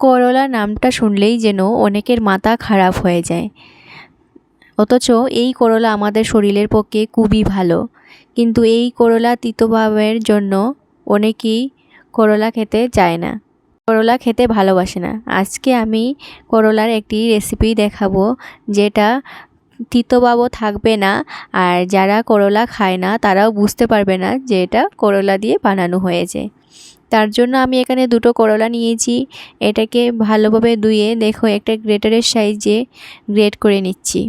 করলা নামটা শুনলেই যেন অনেকের মাথা খারাপ হয়ে যায়। অথচ এই করলা আমাদের শরীরের পক্ষে খুবই ভালো। কিন্তু এই করলা তিতভাবের জন্য অনেকেই করলা খেতে চায় না। করলা খেতে ভালোবাসে না। আজকে আমি করলার একটি রেসিপি দেখাবো যেটা তিতভাবও থাকবে না আর যারা করলা খায় না তারাও বুঝতে পারবে না যে এটা করলা দিয়ে বানানো হয়েছে। তার জন্য আমি এখানে দুটো করলা নিয়েছি। এটাকে ভালোভাবে ধুয়ে দেখো একটা গ্রেটারের সাইজে গ্রেট করে নিচ্ছি।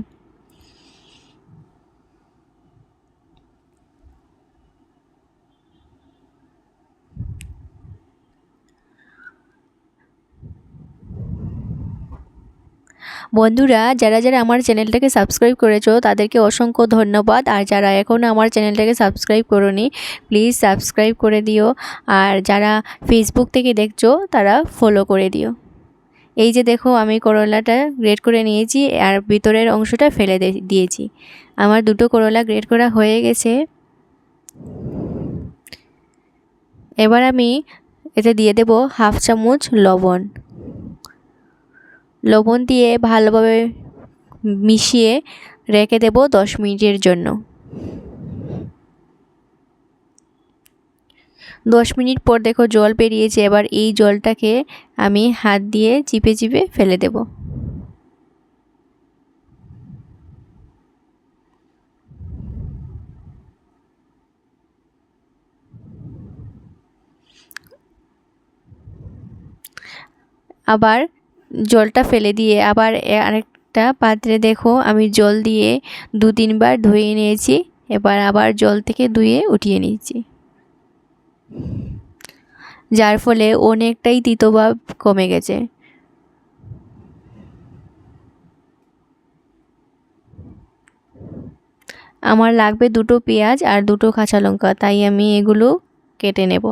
বন্ধুরা, যারা যারা আমার চ্যানেলটাকে সাবস্ক্রাইব করেছ, তাদেরকে অসংখ্য ধন্যবাদ। আর যারা এখনও আমার চ্যানেলটাকে সাবস্ক্রাইব করোনি, প্লিজ সাবস্ক্রাইব করে দিও। আর যারা ফেসবুক থেকে দেখছ, তারা ফলো করে দিও। এই যে দেখো, আমি করলাটা গ্রেড করে নিয়েছি, আর ভিতরের অংশটা ফেলে দিয়েছি। আমার দুটো করলা গ্রেড করা হয়ে গেছে। এবার আমি এতে দিয়ে দেব হাফ চামচ লবণ। লবণ দিয়ে ভালোভাবে মিশিয়ে রেখে দেব দশ মিনিটের জন্য। দশ মিনিট পর দেখো জল পেরিয়েছে এবার এই জলটাকে আমি হাত দিয়ে চিপে চিপে ফেলে দেব। আবার জলটা ফেলে দিয়ে আবার আরেকটা পাত্রে দেখো, আমি জল দিয়ে দু তিনবার ধুয়ে নিয়েছি, এবার আবার জল থেকে ধুয়ে উঠিয়ে নিয়েছি। যার ফলে অনেকটাই তিতভাব কমে গেছে। আমার লাগবে দুটো পেঁয়াজ আর দুটো কাঁচা লঙ্কা, তাই আমি এগুলো কেটে নেব।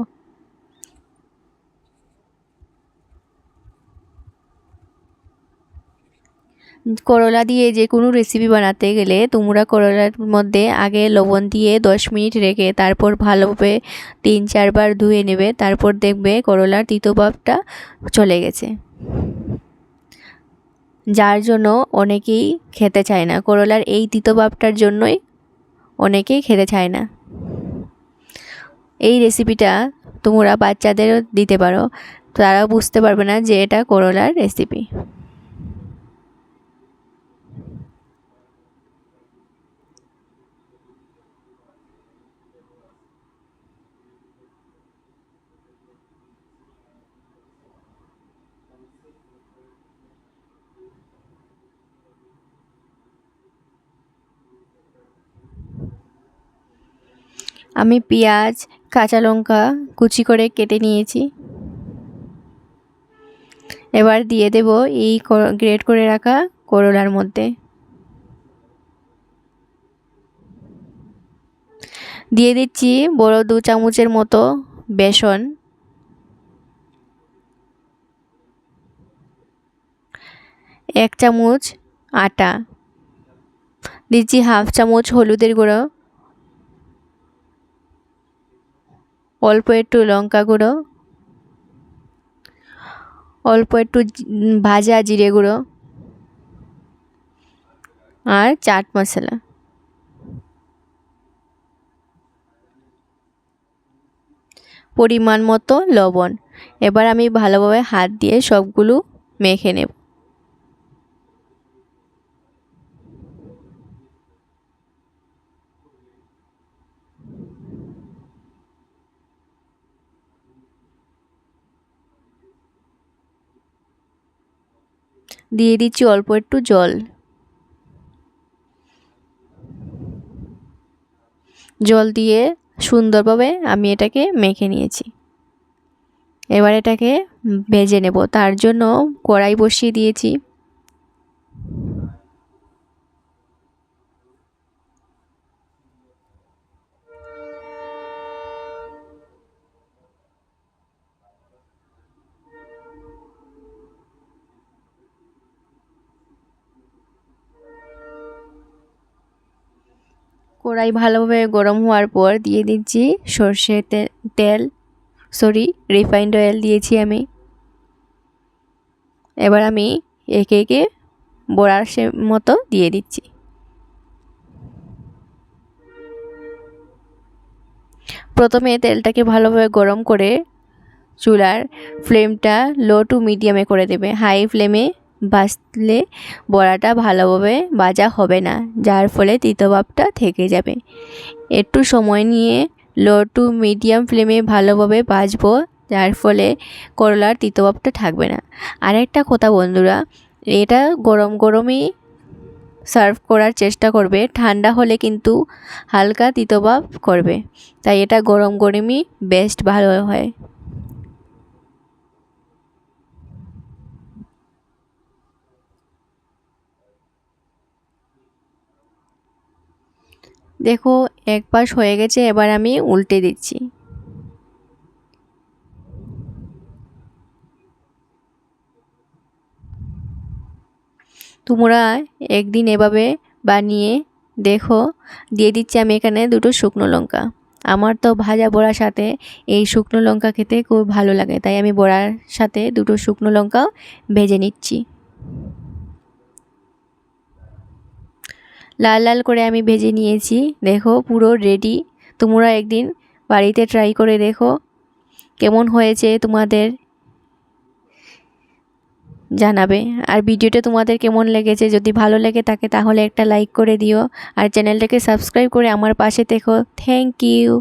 করলা দিয়ে যে কোনো রেসিপি বানাতে গেলে তোমরা করলার মধ্যে আগে লবণ দিয়ে দশ মিনিট রেখে তারপর ভালোভাবে তিন চারবার ধুয়ে নেবে, তারপর দেখবে করলার তিতভাবটা চলে গেছে। যার জন্য অনেকেই খেতে চায় না, করলার এই তিতভাবটার জন্যই অনেকেই খেতে চায় না। এই রেসিপিটা তোমরা বাচ্চাদেরও দিতে পারো, তারাও বুঝতে পারবে না যে এটা করলার রেসিপি আমি পেঁয়াজ, কাঁচা লঙ্কা কুচি করে কেটে নিয়েছি। এবার দিয়ে দেব এই গ্রেট করে রাখা করলার মধ্যে। দিয়ে দিচ্ছি বড় দু চামচের মতো বেসন। এক চামচ আটা। দিচ্ছি হাফ চামচ হলুদের গুঁড়ো। অল্প একটু লঙ্কা গুঁড়ো, অল্প একটু ভাজা জিরে গুঁড়ো আর চাট মশলা। পরিমাণ মতো লবণ। এবার আমি ভালোভাবে হাত দিয়ে সবগুলো মেখে নেব। দিয়ে দিচ্ছি অল্প একটু জল। জল দিয়ে সুন্দরভাবে আমি এটাকে মেখে নিয়েছি। এবার এটাকে ভেজে নেব। তার জন্য কড়াই বসিয়ে দিয়েছি। কড়াই ভালোভাবে গরম হওয়ার পর দিয়ে দিচ্ছি সর্ষে তেল, সরি রিফাইন্ড অয়েল দিয়েছি আমি। এবার আমি একে একে বড়ার সে, মতো দিয়ে দিচ্ছি। প্রথমে তেলটাকে ভালোভাবে গরম করে চুলার ফ্লেমটা লো টু মিডিয়ামে করে দেবে। হাই ফ্লেমে বাজলে বড়াটা ভালোভাবে ভাজা হবে না, যার ফলে তিতভাবটা থেকে যাবে। একটু সময় নিয়ে লো টু মিডিয়াম ফ্লেমে ভালোভাবে ভাজবো, যার ফলে করলার তিতভাবটা থাকবে না। আরেকটা কথা বন্ধুরা, এটা গরম গরমই সার্ভ করার চেষ্টা করবে, ঠান্ডা হলে কিন্তু হালকা তিতভাব করবে, তাই এটা গরম গরমই বেস্ট ভালো হয়। দেখো, এক পাশ হয়ে গেছে, এবার আমি উল্টে দিচ্ছি। তোমরা একদিন এভাবে বানিয়ে দেখো, দিয়ে দিচ্ছি আমি এখানে দুটো শুকনো লঙ্কা। আমার তো ভাজা বড়ার সাথে এই শুকনো লঙ্কা খেতে খুব ভালো লাগে, তাই আমি বড়ার সাথে দুটো শুকনো লঙ্কাও ভেজে নিচ্ছি। লাল লাল করে আমি ভেজে নিয়েছি। দেখো, পুরো রেডি তোমরা একদিন বাড়িতে ট্রাই করে দেখো কেমন হয়েছে তোমাদের জানাবে। আর ভিডিওটা তোমাদের কেমন লেগেছে, যদি ভালো লেগে থাকে তাহলে একটা লাইক করে দিও। আর চ্যানেলটাকে সাবস্ক্রাইব করে আমার পাশে দেখো থ্যাংক ইউ